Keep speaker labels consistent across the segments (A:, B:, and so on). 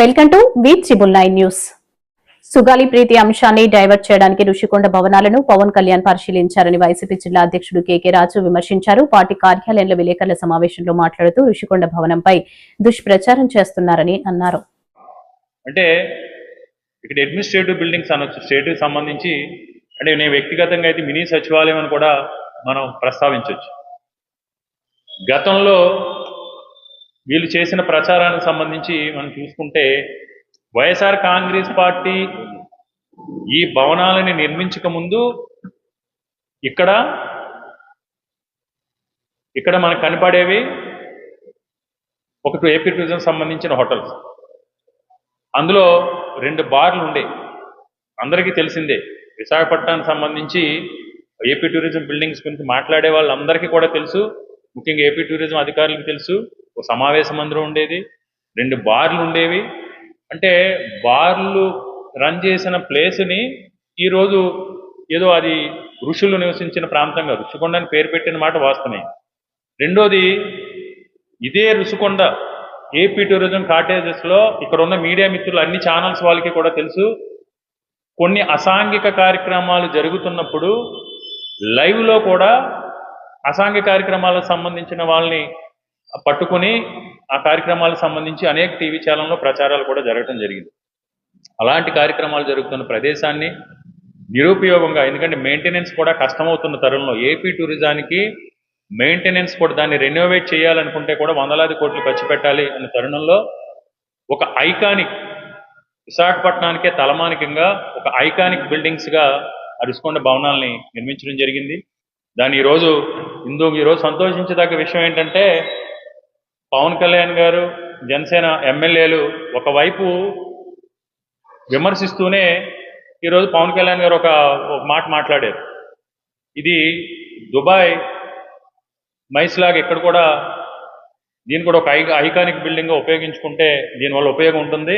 A: Welcome to వీత్ సిబుల్ nine news Sugali Preethi అంశాన్ని డైవర్ట్ చేయడానికి ఋషికొండ భవనాలను పవన్ కళ్యాణ్ పరిశీలించారని వైసీపీ జిల్లా అధ్యక్షుడు కేకే రాజు విమర్శించారు. పార్టీ కార్యాలయంలో విలేకరుల సమావేశంలో మాట్లాడుతూ ఋషికొండ భవనంపై దుష్ప్రచారం చేస్తున్నారని అన్నారు.
B: అంటే ఇక్కడ అడ్మినిస్ట్రేటివ్ బిల్డింగ్స్ అనొచ్చు స్టేట్కి సంబంధించి అంటే నేను వ్యక్తిగతంగా అయితే మినీ సచివాలయం అని కూడా మనం ప్రస్తావించవచ్చు గతంలో వీళ్ళు చేసిన ప్రచారానికి సంబంధించి మనం చూసుకుంటే వైఎస్ఆర్ కాంగ్రెస్ పార్టీ ఈ భవనాలని నిర్మించక ముందు ఇక్కడ ఇక్కడ మనకు కనపడేవి ఒకటి ఏపీ టూరిజం సంబంధించిన హోటల్స్. అందులో రెండు బార్లు ఉండే. అందరికీ తెలిసిందే. విశాఖపట్నానికి సంబంధించి ఏపీ టూరిజం బిల్డింగ్స్ గురించి మాట్లాడే వాళ్ళందరికీ కూడా తెలుసు. ముఖ్యంగా ఏపీ టూరిజం అధికారులకు తెలుసు. ఒక సమావేశ మందిరం ఉండేది రెండు బార్లు ఉండేవి. అంటే బార్లు రన్ చేసిన ప్లేస్ని ఈరోజు ఏదో అది ఋషులు నివసించిన ప్రాంతంగా ఋషికొండ అని పేరు పెట్టిన మాట వాస్తవమే. రెండోది ఇదే ఋషికొండ ఏపీ టూరిజం కాటేజెస్లో ఇక్కడ ఉన్న మీడియా మిత్రులు అన్ని ఛానల్స్ వాళ్ళకి కూడా తెలుసు. కొన్ని అసాంఘిక కార్యక్రమాలు జరుగుతున్నప్పుడు లైవ్లో కూడా అసాంఘిక కార్యక్రమాలకు సంబంధించిన వాళ్ళని పట్టుకొని ఆ కార్యక్రమాలకు సంబంధించి అనేక టీవీ ఛానల్లో ప్రచారాలు కూడా జరగడం జరిగింది. అలాంటి కార్యక్రమాలు జరుగుతున్న ప్రదేశాన్ని నిరుపయోగంగా ఎందుకంటే మెయింటెనెన్స్ కూడా కష్టమవుతున్న తరుణంలో ఏపీ టూరిజానికి మెయింటెనెన్స్ కూడా దాన్ని రెనోవేట్ చేయాలనుకుంటే కూడా వందలాది కోట్లు ఖర్చు పెట్టాలి అనే తరుణంలో ఒక ఐకానిక్ విశాఖపట్నానికే తలమానికంగా ఒక ఐకానిక్ బిల్డింగ్స్గా అరుసుకొండ భవనాల్ని నిర్మించడం జరిగింది. దాన్ని ఈరోజు ఇందుకు ఈరోజు సంతోషించదగ్గ విషయం ఏంటంటే పవన్ కళ్యాణ్ గారు జనసేన ఎమ్మెల్యేలు ఒకవైపు విమర్శిస్తూనే ఈరోజు పవన్ కళ్యాణ్ గారు ఒక ఒక మాట మాట్లాడారు. ఇది దుబాయ్ మైస్లాగ్ ఇక్కడ కూడా దీన్ని కూడా ఒక ఐ ఐకానిక్ బిల్డింగ్ ఉపయోగించుకుంటే దీనివల్ల ఉపయోగం ఉంటుంది.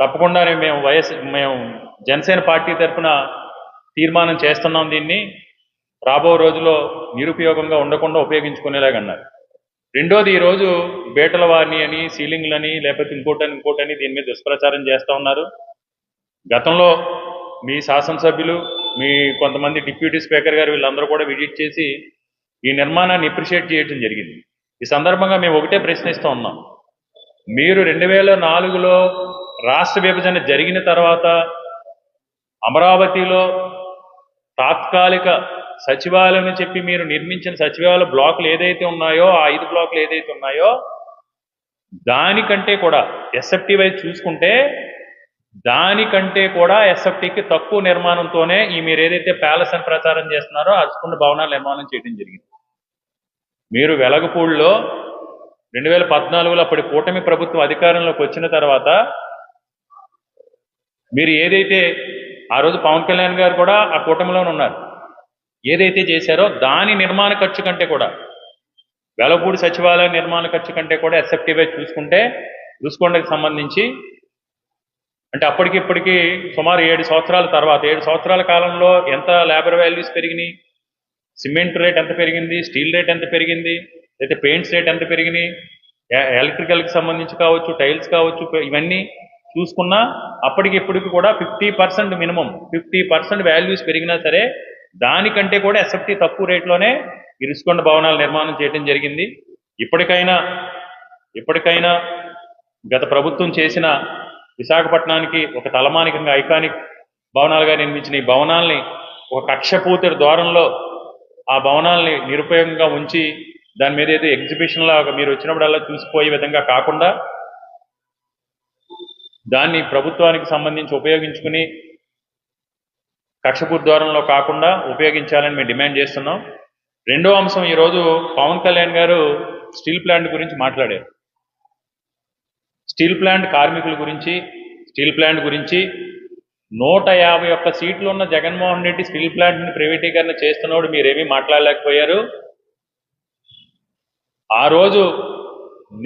B: తప్పకుండానే మేము వైఎస్ మేము జనసేన పార్టీ తరఫున తీర్మానం చేస్తున్నాం దీన్ని. రాబో రోజుల్లో నిరుపయోగంగా ఉండకుండా ఉపయోగించుకునేలాగన్నారు. రెండోది ఈరోజు బేటల వారిని అని సీలింగ్లని లేకపోతే ఇంకోటని ఇంకోటని దీని మీద దుష్ప్రచారం చేస్తూ ఉన్నారు. గతంలో మీ శాసనసభ్యులు మీ కొంతమంది డిప్యూటీ స్పీకర్ గారు వీళ్ళందరూ కూడా విజిట్ చేసి ఈ నిర్మాణాన్ని అప్రిషియేట్ చేయడం జరిగింది. ఈ సందర్భంగా మేము ఒకటే ప్రశ్నిస్తూ ఉన్నాం. మీరు రెండు వేల నాలుగులో రాష్ట్ర విభజన జరిగిన తర్వాత అమరావతిలో తాత్కాలిక సచివాలయం అని చెప్పి మీరు నిర్మించిన సచివాలయ బ్లాక్లు ఏదైతే ఉన్నాయో ఆ ఐదు బ్లాక్లు ఏదైతే ఉన్నాయో దానికంటే కూడా ఎస్ఎఫ్టీ వైపు చూసుకుంటే దానికంటే కూడా ఎస్ఎఫ్టీకి తక్కువ నిర్మాణంతోనే ఈ మీరు ఏదైతే ప్యాలెస్ అని ప్రచారం చేస్తున్నారో అరుచుకున్న భవనాలు నిర్మాణం చేయడం జరిగింది. మీరు వెలగపూడిలో రెండు వేల పద్నాలుగులో అప్పటి కూటమి ప్రభుత్వం అధికారంలోకి వచ్చిన తర్వాత మీరు ఏదైతే ఆ రోజు పవన్ కళ్యాణ్ గారు కూడా ఆ కూటమిలోనే ఉన్నారు. ఏదైతే చేశారో దాని నిర్మాణ ఖర్చు కంటే కూడా వెలపూడి సచివాలయ నిర్మాణ ఖర్చు కంటే కూడా ఎస్ఎఫ్టీవై చూసుకుంటే రుసుకొండకి సంబంధించి అంటే అప్పటికి ఇప్పటికి సుమారు ఏడు సంవత్సరాల తర్వాత ఏడు సంవత్సరాల కాలంలో ఎంత లేబర్ వాల్యూస్ పెరిగినాయి? సిమెంట్ రేట్ ఎంత పెరిగింది? స్టీల్ రేట్ ఎంత పెరిగింది? అయితే పెయింట్స్ రేట్ ఎంత పెరిగినాయి? ఎలక్ట్రికల్కి సంబంధించి కావచ్చు టైల్స్ కావచ్చు ఇవన్నీ చూసుకున్నా అప్పటికి ఇప్పటికి కూడా fifty percent minimum fifty percent values పెరిగినా సరే దానికంటే కూడా ఎస్ఎఫ్టీ తక్కువ రేట్లోనే ఇరుసుకొండ భవనాల నిర్మాణం చేయడం జరిగింది. ఇప్పటికైనా ఇప్పటికైనా గత ప్రభుత్వం చేసిన విశాఖపట్నానికి ఒక తలమానికంగా ఐకానిక్ భవనాలుగా నిర్మించిన ఈ భవనాల్ని ఒక కక్షపూతడి ద్వారంలో ఆ భవనాల్ని నిరుపయోగంగా ఉంచి దాని మీద ఏదో ఎగ్జిబిషన్లా మీరు వచ్చినప్పుడల్లా చూసిపోయే విధంగా కాకుండా దాన్ని ప్రభుత్వానికి సంబంధించి ఉపయోగించుకుని కక్షపూర్ ద్వారంలో కాకుండా ఉపయోగించాలని మేము డిమాండ్ చేస్తున్నాం. రెండో అంశం ఈరోజు పవన్ కళ్యాణ్ గారు స్టీల్ ప్లాంట్ గురించి మాట్లాడారు. స్టీల్ ప్లాంట్ కార్మికుల గురించి స్టీల్ ప్లాంట్ గురించి నూట యాభై ఒక్క సీట్లు ఉన్న జగన్మోహన్ రెడ్డి స్టీల్ ప్లాంట్ని ప్రైవేటీకరణ చేస్తున్నప్పుడు మీరేమీ మాట్లాడలేకపోయారు. ఆ రోజు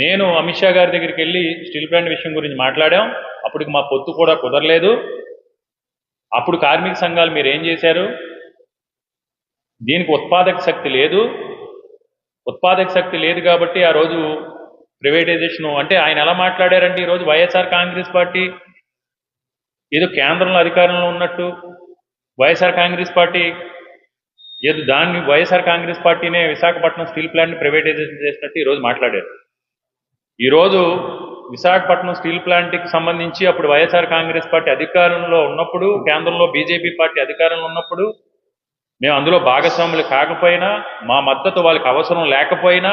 B: నేను అమిత్ షా గారి దగ్గరికి వెళ్ళి స్టీల్ ప్లాంట్ విషయం గురించి మాట్లాడాం. అప్పటికి మా పొత్తు కూడా కుదరలేదు. అప్పుడు కార్మిక సంఘాలు మీరు ఏం చేశారు? దీనికి ఉత్పాదక శక్తి లేదు. ఉత్పాదక శక్తి లేదు కాబట్టి ఆ రోజు ప్రైవేటైజేషన్ అంటే ఆయన ఎలా మాట్లాడారంటే ఈరోజు వైఎస్ఆర్ కాంగ్రెస్ పార్టీ ఏదో కేంద్రంలో అధికారంలో ఉన్నట్టు వైఎస్ఆర్ కాంగ్రెస్ పార్టీ ఏదో దాన్ని వైఎస్ఆర్ కాంగ్రెస్ పార్టీనే విశాఖపట్నం స్టీల్ ప్లాంట్ని ప్రైవేటైజేషన్ చేసినట్టు ఈరోజు మాట్లాడారు. ఈరోజు విశాఖపట్నం స్టీల్ ప్లాంట్కి సంబంధించి అప్పుడు వైఎస్ఆర్ కాంగ్రెస్ పార్టీ అధికారంలో ఉన్నప్పుడు కేంద్రంలో బీజేపీ పార్టీ అధికారంలో ఉన్నప్పుడు మేము అందులో భాగస్వాములు కాకపోయినా మా మద్దతు వాళ్ళకి అవసరం లేకపోయినా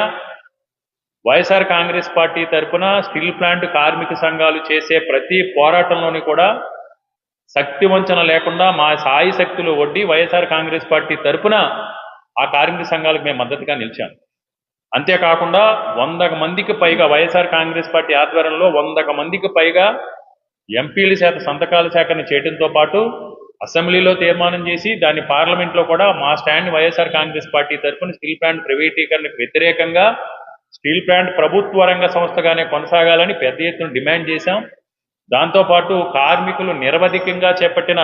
B: వైఎస్ఆర్ కాంగ్రెస్ పార్టీ తరపున స్టీల్ ప్లాంట్ కార్మిక సంఘాలు చేసే ప్రతి పోరాటంలోని కూడా శక్తి వంచన లేకుండా మా సాయి శక్తులు ఒడ్డి వైఎస్ఆర్ కాంగ్రెస్ పార్టీ తరపున ఆ కార్మిక సంఘాలకు మేము మద్దతుగా నిలిచాం. అంతేకాకుండా వందక మందికి పైగా వైఎస్ఆర్ కాంగ్రెస్ పార్టీ ఆధ్వర్యంలో వందక మందికి పైగా ఎంపీల చేత సంతకాల సేకరణ చేయడంతో పాటు అసెంబ్లీలో తీర్మానం చేసి దాన్ని పార్లమెంట్లో కూడా మా స్టాండ్ వైఎస్ఆర్ కాంగ్రెస్ పార్టీ తరఫున స్టీల్ ప్లాంట్ ప్రైవేటీకరణకు వ్యతిరేకంగా స్టీల్ ప్లాంట్ ప్రభుత్వ రంగ సంస్థగానే కొనసాగాలని పెద్ద ఎత్తున డిమాండ్ చేశాం. దాంతోపాటు కార్మికులు నిరవధికంగా చేపట్టిన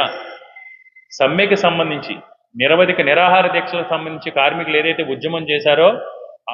B: సమ్మెకి సంబంధించి నిరవధిక నిరాహార దీక్షలకు సంబంధించి కార్మికులు ఏదైతే ఉద్యమం చేశారో